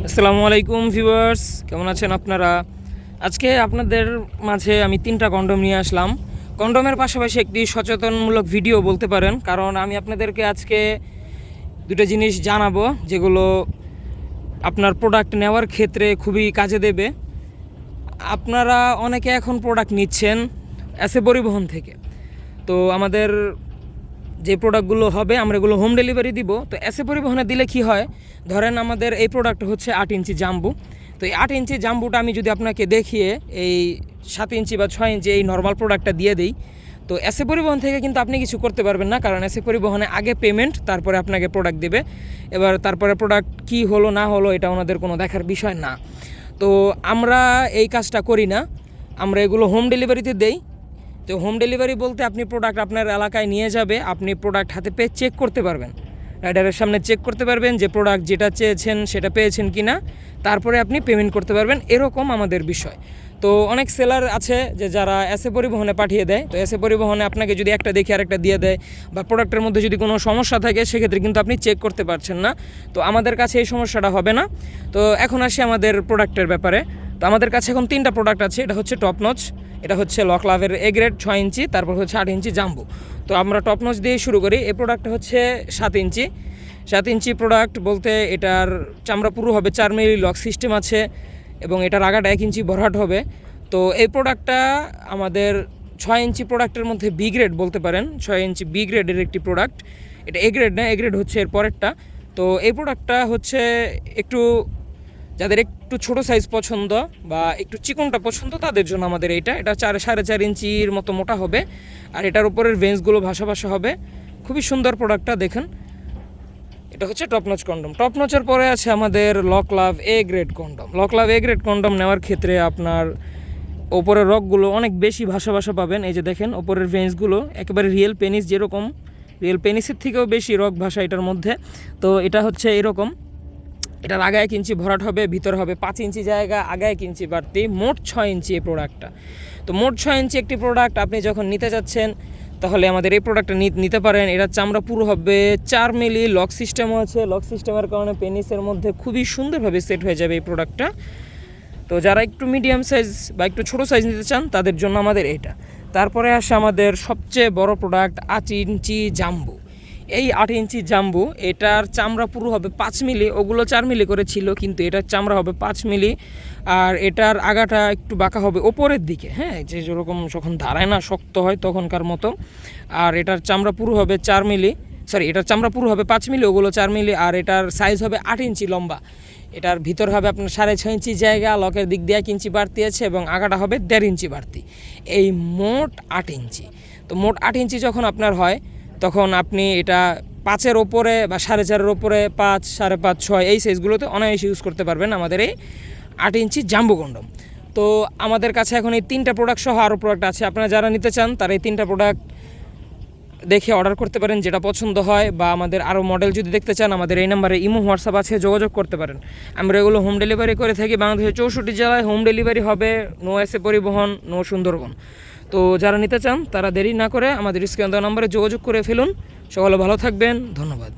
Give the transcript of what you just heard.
আসসালামু আলাইকুম ভিউয়ার্স, কেমন আছেন আপনারা? আজকে আপনাদের মাঝে আমি তিনটা কন্ডম নিয়ে আসলাম। কন্ডমের পাশাপাশি একটি সচেতনমূলক ভিডিও বলতে পারেন, কারণ আমি আপনাদেরকে আজকে দুটো জিনিস জানাব, যেগুলো আপনার প্রোডাক্ট নেওয়ার ক্ষেত্রে খুবই কাজে দেবে। আপনারা অনেকে এখন প্রোডাক্ট নিচ্ছেন এসে পরিবহন থেকে। তো আমাদের যে প্রোডাক্টগুলো হবে, আমরা এগুলো হোম ডেলিভারি দিব। তো এসে পরিবহনে দিলে কি হয়? ধরেন আমাদের এই প্রোডাক্ট হচ্ছে আট ইঞ্চি জাম্বু। তো এই আট ইঞ্চি জাম্বুটা আমি যদি আপনাকে দেখিয়ে এই সাত ইঞ্চি বা ছয় ইঞ্চি এই নর্মাল প্রোডাক্টটা দিয়ে দিই, তো এসে পরিবহন থেকে কিন্তু আপনি কিছু করতে পারবেন না, কারণ এসে পরিবহনে আগে পেমেন্ট তারপরে আপনাকে প্রোডাক্ট দেবে। এবার তারপরে প্রোডাক্ট কি হলো, না হলো, এটা ওনাদের কোনো দেখার বিষয় না। তো আমরা এই কাজটা করি না। আমরা এগুলো হোম ডেলিভারিতে দেই। তো হোম ডেলিভারি বলতে আপনি প্রোডাক্ট আপনার এলাকায় নিয়ে যাবে, আপনি প্রোডাক্ট হাতে পেয়ে চেক করতে পারবেন। রাইডারের সামনে চেক করতে পারবেন যে প্রোডাক্ট যেটা চেয়েছেন, সেটা পেয়েছেন কি না তারপরে আপনি পেমেন্ট করতে পারবেন, এরকম আমাদের বিষয়। তো অনেক সেলার আছে যে যারা এসে পরিবহনে পাঠিয়ে দেয়। তো এসে পরিবহনে আপনাকে যদি একটা দেখে আরেকটা দিয়ে দেয় বা প্রোডাক্টের মধ্যে যদি কোনো সমস্যা থাকে, সেক্ষেত্রে কিন্তু আপনি চেক করতে পারছেন না। তো আমাদের কাছে এই সমস্যাটা হবে না। তো এখন আসি আমাদের প্রোডাক্টের ব্যাপারে। তো আমাদের কাছে এখন তিনটা প্রোডাক্ট আছে, এটা হচ্ছে টপ নচ এটা হচ্ছে লক লাভের এ গ্রেড ছয় ইঞ্চি, তারপর হচ্ছে আট ইঞ্চি জাম্বু তো আমরা টপ নচ দিয়ে শুরু করি, এই প্রোডাক্টটা হচ্ছে সাত ইঞ্চি। সাত ইঞ্চি প্রোডাক্ট বলতে এটার চামড়া পুরো হবে চার মিলি লক সিস্টেম আছে এবং এটার আগাটা এক ইঞ্চি ভরাট হবে। তো এই প্রোডাক্টটা আমাদের ছয় ইঞ্চি প্রোডাক্টের মধ্যে বি গ্রেড বলতে পারেন, ছয় ইঞ্চি বি গ্রেডের একটি প্রোডাক্ট এটা এ গ্রেড না এ গ্রেড হচ্ছে এর পরেরটা। তো এই প্রোডাক্টটা হচ্ছে একটু, যাদের একটু ছোট সাইজ পছন্দ বা একটু চিকনটা পছন্দ, তাদের জন্য আমাদের এইটা। এটা চার, সাড়ে চার ইঞ্চির মতো মোটা হবে। আর এটার উপরের ভেন্সগুলো ভাসা ভাসা হবে। খুবই সুন্দর প্রোডাক্টটা দেখেন। এটা হচ্ছে টপনচ কন্ডম টপনচের পরে আছে আমাদের lock love A grade condom lock love A grade condom নেওয়ার ক্ষেত্রে আপনার ওপরের রকগুলো অনেক বেশি ভাসা ভাসা পাবেন। এই যে দেখেন, ওপরের ভেন্সগুলো একেবারে রিয়েল পেনিস যেরকম। রিয়েল পেনিসের থেকেও বেশি রক ভাষা এটার মধ্যে। তো এটা হচ্ছে এরকম। এটার আগে এক ইঞ্চি ভরাট হবে, ভিতর হবে। পাঁচ ইঞ্চি জায়গা আগে এক ইঞ্চি বাড়তি মোট ছয় ইঞ্চি এই প্রোডাক্টটা তো মোট ছয় ইঞ্চি একটি প্রোডাক্ট আপনি যখন নিতে যাচ্ছেন, তাহলে আমাদের এই প্রোডাক্টটা নিতে পারেন। এটার চামড়া পুরো হবে চার মিলি লক সিস্টেমও আছে। লক সিস্টেমের কারণে পেনিসের মধ্যে খুবই সুন্দরভাবে সেট হয়ে যাবে এই প্রোডাক্টটা তো যারা একটু মিডিয়াম সাইজ বা একটু ছোটো সাইজ নিতে চান, তাদের জন্য আমাদের এটা। তারপরে আসে আমাদের সবচেয়ে বড় প্রোডাক্ট ইঞ্চি জাম্বু। এই আট ইঞ্চি জাম্বু, এটার চামড়া পুরো হবে পাঁচ মিলি, ওগুলো চার মিলি করে ছিল, কিন্তু এটার চামড়া হবে পাঁচ মিলি, আর এটার আগাটা একটু বাঁকা হবে ওপরের দিকে হ্যাঁ যে যেরকম যখন দাঁড়ায় না শক্ত হয় তখনকার মতো, আর এটার চামড়া পুরো হবে চার মিলি সরি এটার চামড়া পুরো হবে পাঁচ মিলি, ওগুলো চার মিলি, আর এটার সাইজ হবে আট ইঞ্চি লম্বা, এটার ভিতর হবে আপনার সাড়ে ছয় ইঞ্চি জায়গা, লকের দিক দিয়ে এক ইঞ্চি বাড়তি আছে এবং আগাটা হবে দেড় ইঞ্চি বাড়তি, এই মোট আট ইঞ্চি, তো মোট আট ইঞ্চি যখন আপনার হয় তখন আপনি এটা পাঁচের ওপরে বা সাড়ে চারের ওপরে পাঁচ, সাড়ে পাঁচ, ছয়, এই সাইজগুলোতে অনায়াসে ইউজ করতে পারবেন আমাদের এই আট ইঞ্চি জাম্বু কন্ডম তো আমাদের কাছে এখন এই তিনটা প্রোডাক্ট সহ আরও প্রোডাক্ট আছে। আপনারা যারা নিতে চান, তারা এই তিনটা প্রোডাক্ট দেখে অর্ডার করতে পারেন, যেটা পছন্দ হয় বা আমাদের আরও মডেল যদি দেখতে চান, আমাদের এই নাম্বারে ইমো, হোয়াটসঅ্যাপ আছে, যোগাযোগ করতে পারেন। আমরা এগুলো হোম ডেলিভারি করে থাকি। বাংলাদেশের চৌষট্টি জেলায় হোম ডেলিভারি হবে নো এসে পরিবহন নো সুন্দরবন। তো যারা নিতে চান, তারা দেরি না করে আমাদের স্ক্রিন দেওয়া নম্বরে যোগাযোগ করে ফেলুন। সকলে ভালো থাকবেন। ধন্যবাদ।